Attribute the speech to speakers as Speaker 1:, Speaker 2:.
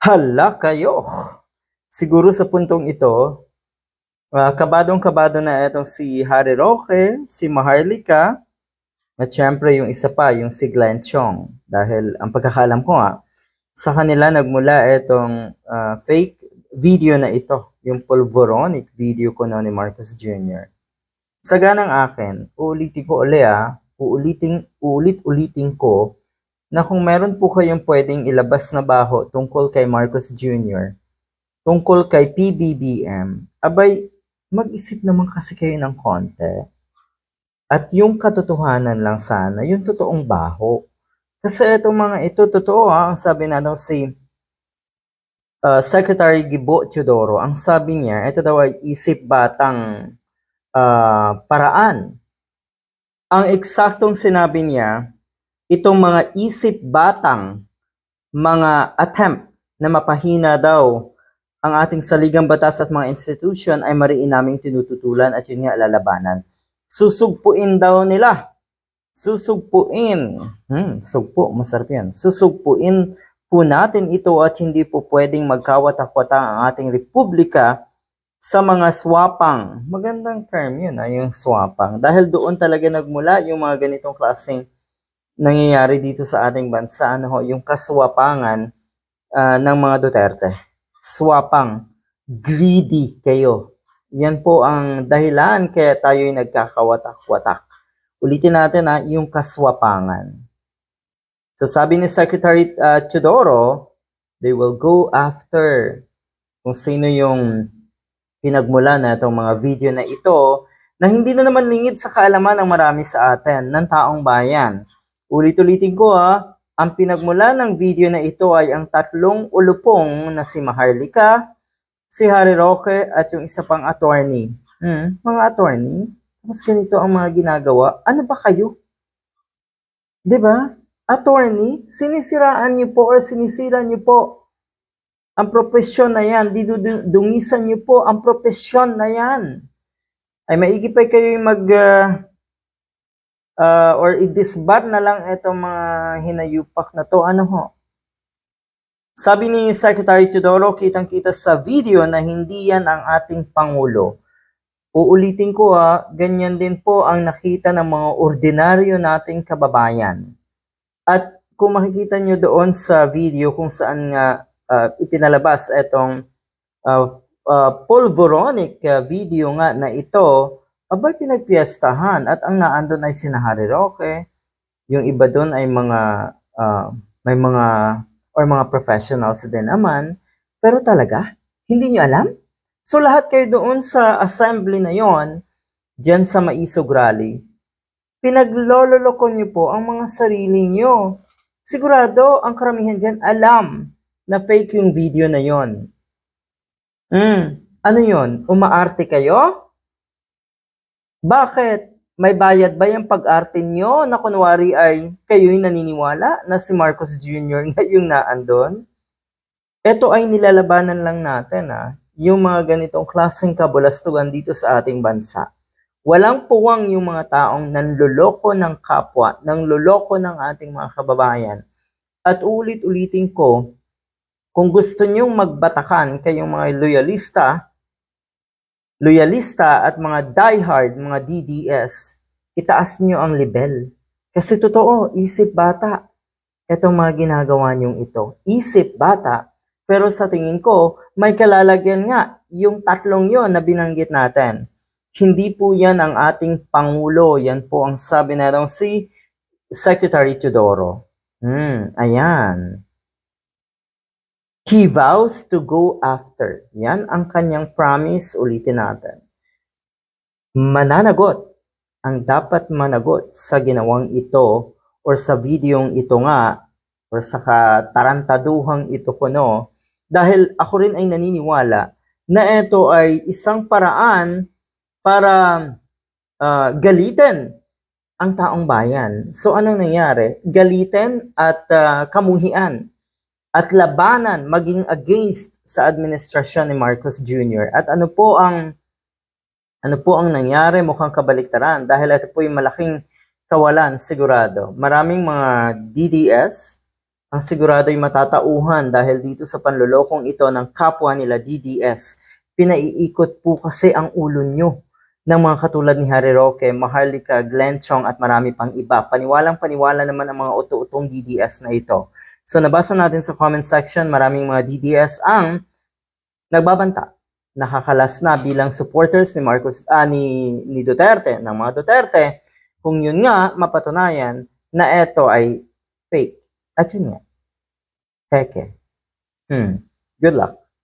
Speaker 1: Hala kayo! Siguro sa puntong ito, ah, kabadong-kabado na itong si Harry Roque, si Maharlika, at syempre yung isa pa, yung si Glenn Chong. Dahil ang pagkakalam ko nga, sa kanila nagmula itong ah, fake video na ito, yung pulvoronic video ko na ni Marcos Jr. Sa ganang akin, uulitin ko uli ah, uulitin, uulit-ulitin ko na kung meron po kayong pwedeng ilabas na baho tungkol kay Marcos Jr., tungkol kay PBBM, abay, mag-isip naman kasi kayo ng konti. At yung katotohanan lang sana, yung totoong baho. Kasi itong mga ito, totoo ha, ang sabi na daw si uh, Secretary Gibo Teodoro, ang sabi niya, ito daw ay isip batang uh, paraan. Ang eksaktong sinabi niya, itong mga isip batang mga attempt na mapahina daw ang ating saligang batas at mga institution ay mariin naming tinututulan at yun nga lalabanan. Susugpuin daw nila. Susugpuin. Hmm, sugpo, masarap yan. Susugpuin po natin ito at hindi po pwedeng magkawatak-wata ang ating republika sa mga swapang. Magandang term yun, ah, yung swapang. Dahil doon talaga nagmula yung mga ganitong klaseng nangyayari dito sa ating bansa, ano ho, yung kaswapangan ah, ng mga Duterte. Swapang, greedy kayo. Yan po ang dahilan kaya tayo'y nagkakawatak-watak. Ulitin natin ha, yung kaswapangan. So sabi ni Secretary uh, Teodoro, they will go after kung sino yung pinagmula na itong mga video na ito na hindi na naman lingid sa kaalaman ng marami sa atin, ng taong bayan. Ulit-ulitin ko ha, ang pinagmula ng video na ito ay ang tatlong ulupong na si Maharlika, si Harry Roque at yung isa pang attorney. Hmm, mga attorney, mas ganito ang mga ginagawa. Ano ba kayo? 'Di ba? Attorney, sinisiraan niyo po or sinisira niyo po ang propesyon na yan. Didungisan niyo po ang propesyon na yan. Ay maigi pa kayo yung mag uh, uh, or i-disbar na lang itong mga hinayupak na to. Ano ho? Sabi ni Secretary Teodoro, kitang-kita sa video na hindi yan ang ating Pangulo. Uulitin ko ha, ganyan din po ang nakita ng mga ordinaryo nating kababayan. At kung makikita nyo doon sa video kung saan nga uh, ipinalabas itong uh, uh, pulveronic uh, video nga na ito, abay pinagpiestahan at ang naandun ay sina Harry Roque, yung iba doon ay mga uh, may mga or mga professionals din naman, pero talaga, hindi niyo alam? So lahat kayo doon sa assembly na yon, diyan sa Maisog Rally, pinaglololoko niyo po ang mga sarili niyo. Sigurado, ang karamihan diyan alam na fake yung video na yon. Hmm, ano yon? Umaarte kayo? Bakit? May bayad ba yung pag-arte nyo na kunwari ay kayo'y naniniwala na si Marcos Jr. na yung naandon? Ito ay nilalabanan lang natin ah, yung mga ganitong klaseng kabulastugan dito sa ating bansa. Walang puwang yung mga taong nanloloko ng kapwa, nanloloko ng ating mga kababayan. At ulit-ulitin ko, kung gusto nyong magbatakan kayong mga loyalista, loyalista at mga diehard, mga DDS, itaas nyo ang level. Kasi totoo, isip bata. Itong mga ginagawa nyong ito. Isip bata. Pero sa tingin ko, may kalalagyan nga yung tatlong yon na binanggit natin. Hindi po yan ang ating Pangulo. Yan po ang sabi na si Secretary Teodoro. Hmm, ayan. He vows to go after. Yan ang kanyang promise. Ulitin natin. Mananagot ang dapat managot sa ginawang ito or sa videong ito nga or sa katarantaduhang ito ko no. Dahil ako rin ay naniniwala na ito ay isang paraan para uh, galitin ang taong bayan. So anong nangyari? Galitin at uh, kamuhian at labanan maging against sa administrasyon ni Marcos Jr. At ano po ang ano po ang nangyari mukhang kabaliktaran dahil ito po yung malaking kawalan sigurado. Maraming mga DDS ang sigurado'y matatauhan dahil dito sa panlolokong ito ng kapwa nila DDS. Pinaiikot po kasi ang ulo nyo ng mga katulad ni Harry Roque, Maharlika, Glenn Chong at marami pang iba. Paniwalang paniwala naman ang mga uto-utong DDS na ito. So nabasa natin sa comment section, maraming mga DDS ang nagbabanta nakakalas na bilang supporters ni Marcos ah, ni, ni Duterte ng mga Duterte kung yun nga mapatunayan na ito ay fake. At yun nga. Peke. Hmm. Good luck